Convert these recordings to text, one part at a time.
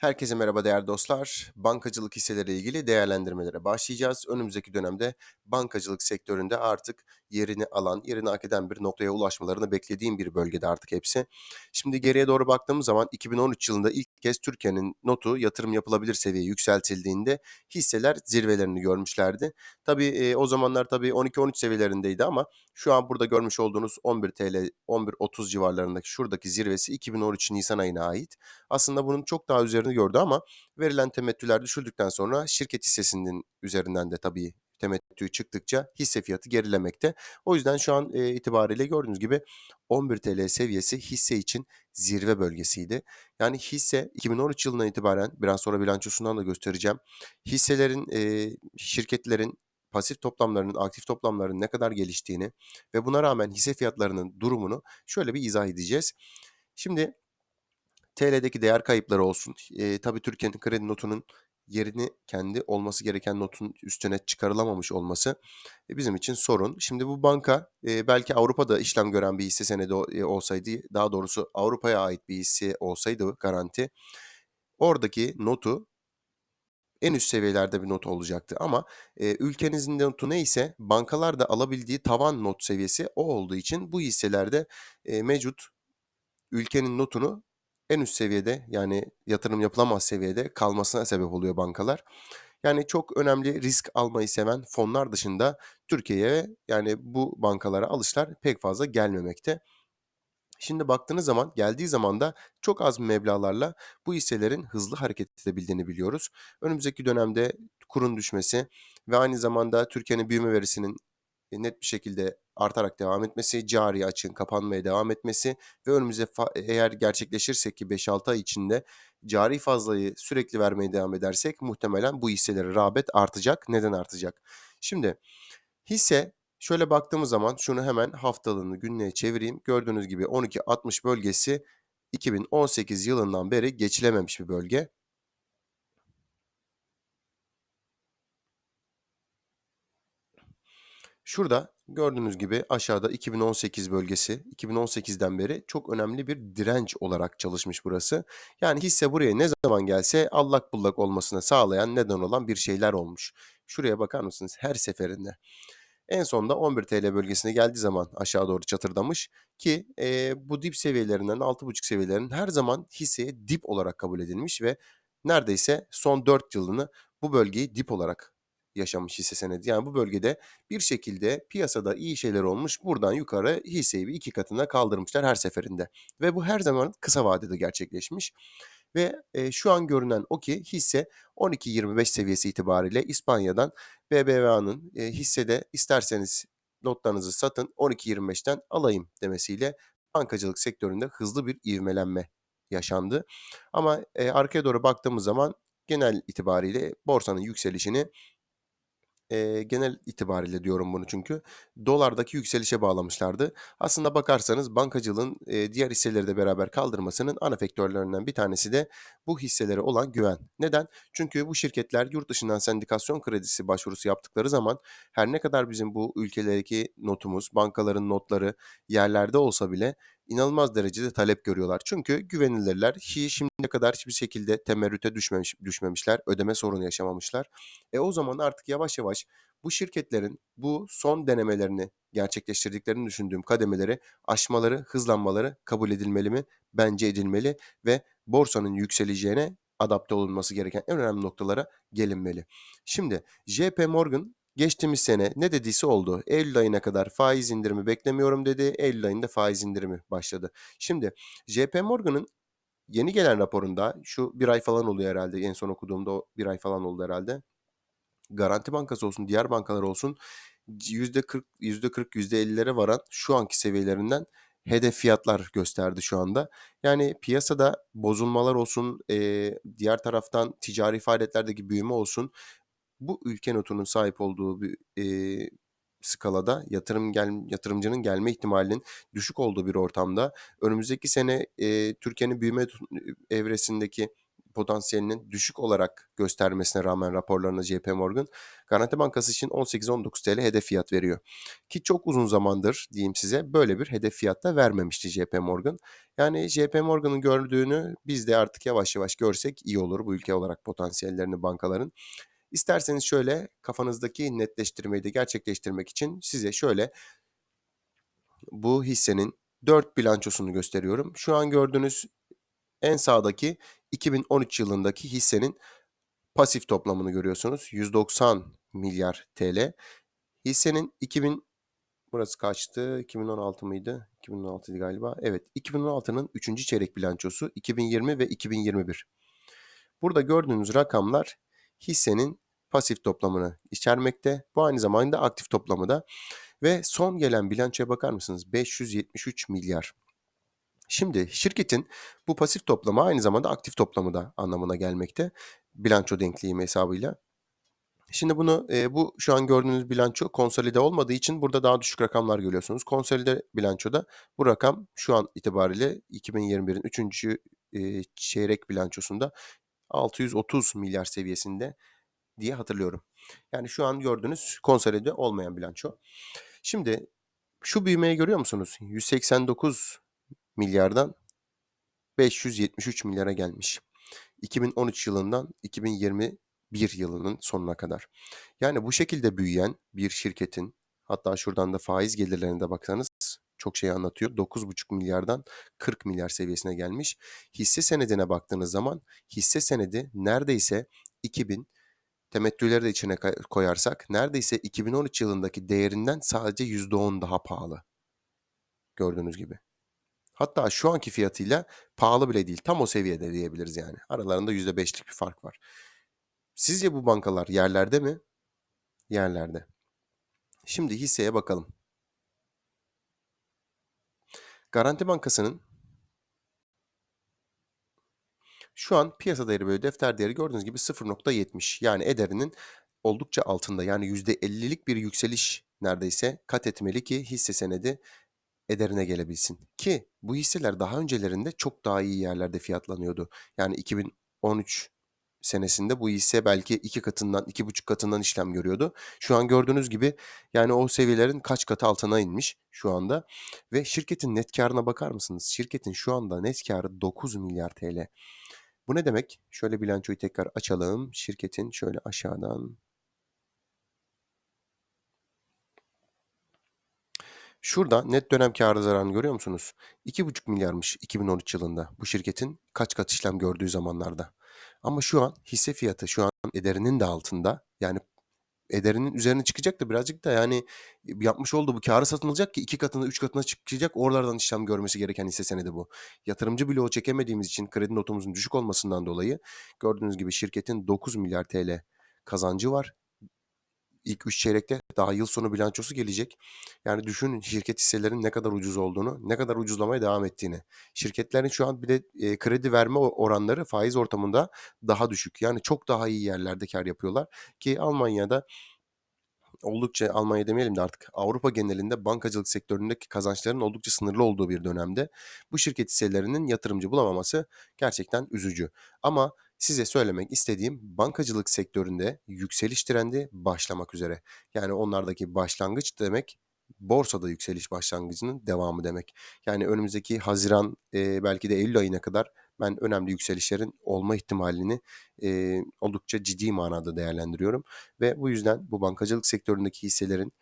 Herkese merhaba değerli dostlar. Bankacılık hisseleri ilgili değerlendirmelere başlayacağız. Önümüzdeki dönemde bankacılık sektöründe artık yerini alan, yerini hak eden bir noktaya ulaşmalarını beklediğim bir bölgede artık hepsi. Şimdi geriye doğru baktığımız zaman 2013 yılında ilk kez Türkiye'nin notu yatırım yapılabilir seviyeye yükseltildiğinde hisseler zirvelerini görmüşlerdi. Tabii e, o zamanlar tabii 12-13 seviyelerindeydi ama şu an burada görmüş olduğunuz 11 TL, 11.30 civarlarındaki şuradaki zirvesi 2013 Nisan ayına ait. Aslında bunun çok daha üzerini gördü ama verilen temettüler düşürdükten sonra şirket hissesinin üzerinden de tabii temettü çıktıkça hisse fiyatı gerilemekte. O yüzden şu an e, itibariyle gördüğünüz gibi 11 TL seviyesi hisse için zirve bölgesiydi. Yani hisse 2013 yılından itibaren biraz sonra bilançosundan da göstereceğim. Hisselerin, e, şirketlerin pasif toplamlarının, aktif toplamlarının ne kadar geliştiğini ve buna rağmen hisse fiyatlarının durumunu şöyle bir izah edeceğiz. Şimdi TL'deki değer kayıpları olsun. Eee, tabii Türkiye'nin kredi notunun yerini kendi olması gereken notun üstüne çıkarılamamış olması e, bizim için sorun. Şimdi bu banka e, belki Avrupa'da işlem gören bir hisse senedi e, olsaydı, daha doğrusu Avrupa'ya ait bir hisse olsaydı garanti, oradaki notu en üst seviyelerde bir not olacaktı. Ama e, ülkenizin notu neyse bankalar da alabildiği tavan not seviyesi o olduğu için bu hisselerde mevcut ülkenin notunu en üst seviyede yani yatırım yapılamaz seviyede kalmasına sebep oluyor bankalar. Yani çok önemli risk almayı seven fonlar dışında Türkiye'ye yani bu bankalara alışlar pek fazla gelmemekte. Şimdi baktığınız zaman geldiği zaman da çok az meblağlarla bu hisselerin hızlı hareket edebildiğini biliyoruz. Önümüzdeki dönemde kurun düşmesi ve aynı zamanda Türkiye'nin büyüme verisinin e, net bir şekilde artarak devam etmesi, cari açığın kapanmaya devam etmesi ve önümüze eğer gerçekleşirse ki 5-6 ay içinde cari fazlayı sürekli vermeye devam edersek muhtemelen bu hisselere rağbet artacak. Neden artacak? Şimdi hisse şöyle baktığımız zaman şunu hemen haftalığını günlüğe çevireyim. Gördüğünüz gibi 12.60 bölgesi 2018 yılından beri geçilememiş bir bölge. Şurada gördüğünüz gibi aşağıda 2018 bölgesi, 2018'den beri çok önemli bir direnç olarak çalışmış burası. Yani hisse buraya ne zaman gelse allak bullak olmasına sağlayan neden olan bir şeyler olmuş. Şuraya bakar mısınız her seferinde. En sonunda 11 TL bölgesine geldiği zaman aşağı doğru çatırdamış ki e, bu dip seviyelerinden 6.5 seviyelerinin her zaman hisseye dip olarak kabul edilmiş ve neredeyse son 4 yılını bu bölgeyi dip olarak yaşamış hisse senedi. Yani bu bölgede bir şekilde piyasada iyi şeyler olmuş. Buradan yukarı hisseyi bir iki katına kaldırmışlar her seferinde. Ve bu her zaman kısa vadede gerçekleşmiş. Ve e, şu an görünen o ki hisse 12.25 seviyesi itibariyle İspanya'dan BBVA'nın e, hissede isterseniz notlarınızı satın 12.25'ten alayım demesiyle bankacılık sektöründe hızlı bir ivmelenme yaşandı. Ama e, arkaya doğru baktığımız zaman genel itibariyle borsanın yükselişini Eee, genel itibariyle diyorum bunu çünkü dolardaki yükselişe bağlamışlardı. Aslında bakarsanız bankacılığın eee, diğer hisseleri de beraber kaldırmasının ana faktörlerinden bir tanesi de bu hisselere olan güven. Neden? Çünkü bu şirketler yurt dışından sendikasyon kredisi başvurusu yaptıkları zaman her ne kadar bizim bu ülkedeki notumuz, bankaların notları yerlerde olsa bile inanılmaz derecede talep görüyorlar. Çünkü güvenilirler. Hi şimdiye kadar hiçbir şekilde temerrüte düşmemiş, düşmemişler, ödeme sorunu yaşamamışlar. E o zaman artık yavaş yavaş bu şirketlerin bu son denemelerini gerçekleştirdiklerini düşündüğüm kademeleri aşmaları, hızlanmaları kabul edilmeli mi? Bence edilmeli ve borsanın yükseleceğine adapte olunması gereken en önemli noktalara gelinmeli. Şimdi JP Morgan geçtiğimiz sene ne dediyse oldu. Eylül ayına kadar faiz indirimi beklemiyorum dedi. Eylül ayında faiz indirimi başladı. Şimdi JP Morgan'ın yeni gelen raporunda şu bir ay falan oluyor herhalde en son okuduğumda bir ay falan oldu herhalde. Garanti Bankası olsun, diğer bankalar olsun %40, %40, %50'lere varan şu anki seviyelerinden hedef fiyatlar gösterdi şu anda. Yani piyasada bozulmalar olsun, eee, diğer taraftan ticari faaliyetlerdeki büyüme olsun bu ülke notunun sahip olduğu bir eee, skalada yatırım gel yatırımcının gelme ihtimalinin düşük olduğu bir ortamda önümüzdeki sene eee, Türkiye'nin büyüme evresindeki potansiyelinin düşük olarak göstermesine rağmen raporlarına JP Morgan, Garanti Bankası için 18-19 TL hedef fiyat veriyor. Ki çok uzun zamandır diyeyim size böyle bir hedef fiyatta vermemişti JP Morgan. Yani JP Morgan'ın gördüğünü biz de artık yavaş yavaş görsek iyi olur bu ülke olarak potansiyellerini bankaların. İsterseniz şöyle kafanızdaki netleştirmeyi de gerçekleştirmek için size şöyle bu hissenin 4 bilançosunu gösteriyorum. Şu an gördüğünüz en sağdaki 2013 yılındaki hissenin pasif toplamını görüyorsunuz. 190 milyar TL. Hissenin 2000 burası kaçtı? 2016 mıydı? 2016'ydı galiba. Evet, 2016'nın 3. çeyrek bilançosu 2020 ve 2021. Burada gördüğünüz rakamlar hissenin pasif toplamını içermekte. Bu aynı zamanda aktif toplamı da. Ve son gelen bilançoya bakar mısınız? 573 milyar. Şimdi şirketin bu pasif toplamı aynı zamanda aktif toplamı da anlamına gelmekte. Bilanço denkliği hesabıyla. Şimdi bunu e, bu şu an gördüğünüz bilanço konsolide olmadığı için burada daha düşük rakamlar görüyorsunuz. Konsolide bilançoda bu rakam şu an itibariyle 2021'in 3. E, çeyrek bilançosunda 630 milyar seviyesinde diye hatırlıyorum. Yani şu an gördüğünüz konsolide olmayan bilanço. Şimdi şu büyümeyi görüyor musunuz? 189 milyardan 573 milyara gelmiş. 2013 yılından 2021 yılının sonuna kadar. Yani bu şekilde büyüyen bir şirketin hatta şuradan da faiz gelirlerine de baksanız çok şey anlatıyor. 9,5 milyardan 40 milyar seviyesine gelmiş. Hisse senedine baktığınız zaman hisse senedi neredeyse 2000 temettüleri de içine koyarsak neredeyse 2013 yılındaki değerinden sadece %10 daha pahalı. Gördüğünüz gibi. Hatta şu anki fiyatıyla pahalı bile değil. Tam o seviyede diyebiliriz yani. Aralarında %5'lik bir fark var. Sizce bu bankalar yerlerde mi? Yerlerde. Şimdi hisseye bakalım. Garanti Bankası'nın şu an piyasa değeri böyle defter değeri gördüğünüz gibi 0.70 yani ederinin oldukça altında yani %50'lik bir yükseliş neredeyse kat etmeli ki hisse senedi ederine gelebilsin. Ki bu hisseler daha öncelerinde çok daha iyi yerlerde fiyatlanıyordu. Yani 2013 senesinde bu hisse belki iki katından, iki buçuk katından işlem görüyordu. Şu an gördüğünüz gibi yani o seviyelerin kaç katı altına inmiş şu anda. Ve şirketin net karına bakar mısınız? Şirketin şu anda net karı 9 milyar TL. Bu ne demek? Şöyle bilançoyu tekrar açalım. Şirketin şöyle aşağıdan Şurada net dönem kârı zararını görüyor musunuz? 2,5 milyarmış 2013 yılında bu şirketin kaç kat işlem gördüğü zamanlarda. Ama şu an hisse fiyatı şu an ederinin de altında. Yani ederinin üzerine çıkacak da birazcık da yani yapmış olduğu bu kârı satın alacak ki iki katına üç katına çıkacak oralardan işlem görmesi gereken hisse senedi bu. Yatırımcı bloğu çekemediğimiz için kredi notumuzun düşük olmasından dolayı gördüğünüz gibi şirketin 9 milyar TL kazancı var ilk 3 çeyrekte daha yıl sonu bilançosu gelecek. Yani düşünün şirket hisselerinin ne kadar ucuz olduğunu, ne kadar ucuzlamaya devam ettiğini. Şirketlerin şu an bir de e, kredi verme oranları faiz ortamında daha düşük. Yani çok daha iyi yerlerde kar yapıyorlar ki Almanya'da oldukça Almanya demeyelim de artık Avrupa genelinde bankacılık sektöründeki kazançların oldukça sınırlı olduğu bir dönemde bu şirket hisselerinin yatırımcı bulamaması gerçekten üzücü. Ama size söylemek istediğim bankacılık sektöründe yükseliş trendi başlamak üzere. Yani onlardaki başlangıç demek borsada yükseliş başlangıcının devamı demek. Yani önümüzdeki Haziran e, belki de Eylül ayına kadar ben önemli yükselişlerin olma ihtimalini e, oldukça ciddi manada değerlendiriyorum. Ve bu yüzden bu bankacılık sektöründeki hisselerin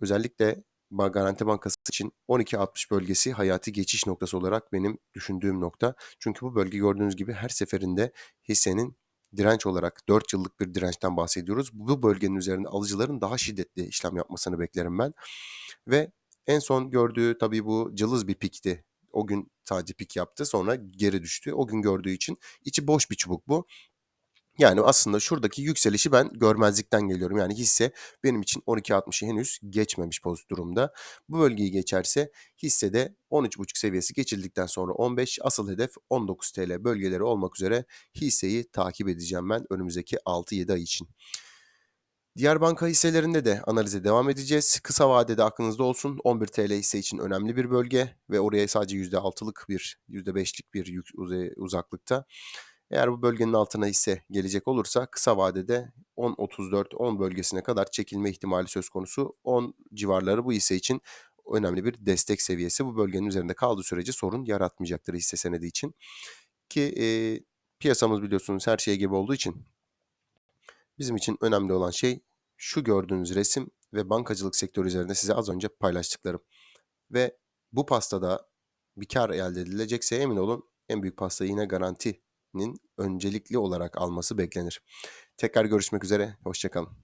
özellikle Garanti Bankası için 12.60 bölgesi hayati geçiş noktası olarak benim düşündüğüm nokta. Çünkü bu bölge gördüğünüz gibi her seferinde hissenin direnç olarak 4 yıllık bir dirençten bahsediyoruz. Bu bölgenin üzerinde alıcıların daha şiddetli işlem yapmasını beklerim ben. Ve en son gördüğü tabii bu cılız bir pikti. O gün sadece pik yaptı sonra geri düştü. O gün gördüğü için içi boş bir çubuk bu. Yani aslında şuradaki yükselişi ben görmezlikten geliyorum. Yani hisse benim için 12.60'ı henüz geçmemiş pozitif durumda. Bu bölgeyi geçerse hissede 13.5 seviyesi geçildikten sonra 15 asıl hedef 19 TL bölgeleri olmak üzere hisseyi takip edeceğim ben önümüzdeki 6-7 ay için. Diğer banka hisselerinde de analize devam edeceğiz. Kısa vadede aklınızda olsun 11 TL hisse için önemli bir bölge ve oraya sadece %6'lık bir %5'lik bir uzaklıkta. Eğer bu bölgenin altına hisse gelecek olursa kısa vadede 10.34-10 bölgesine kadar çekilme ihtimali söz konusu. 10 civarları bu hisse için önemli bir destek seviyesi. Bu bölgenin üzerinde kaldığı sürece sorun yaratmayacaktır hisse senedi için. Ki e, piyasamız biliyorsunuz her şeye gibi olduğu için bizim için önemli olan şey şu gördüğünüz resim ve bankacılık sektörü üzerinde size az önce paylaştıklarım. Ve bu pastada bir kar elde edilecekse emin olun en büyük pastayı yine garantinin öncelikli olarak alması beklenir. Tekrar görüşmek üzere, hoşçakalın.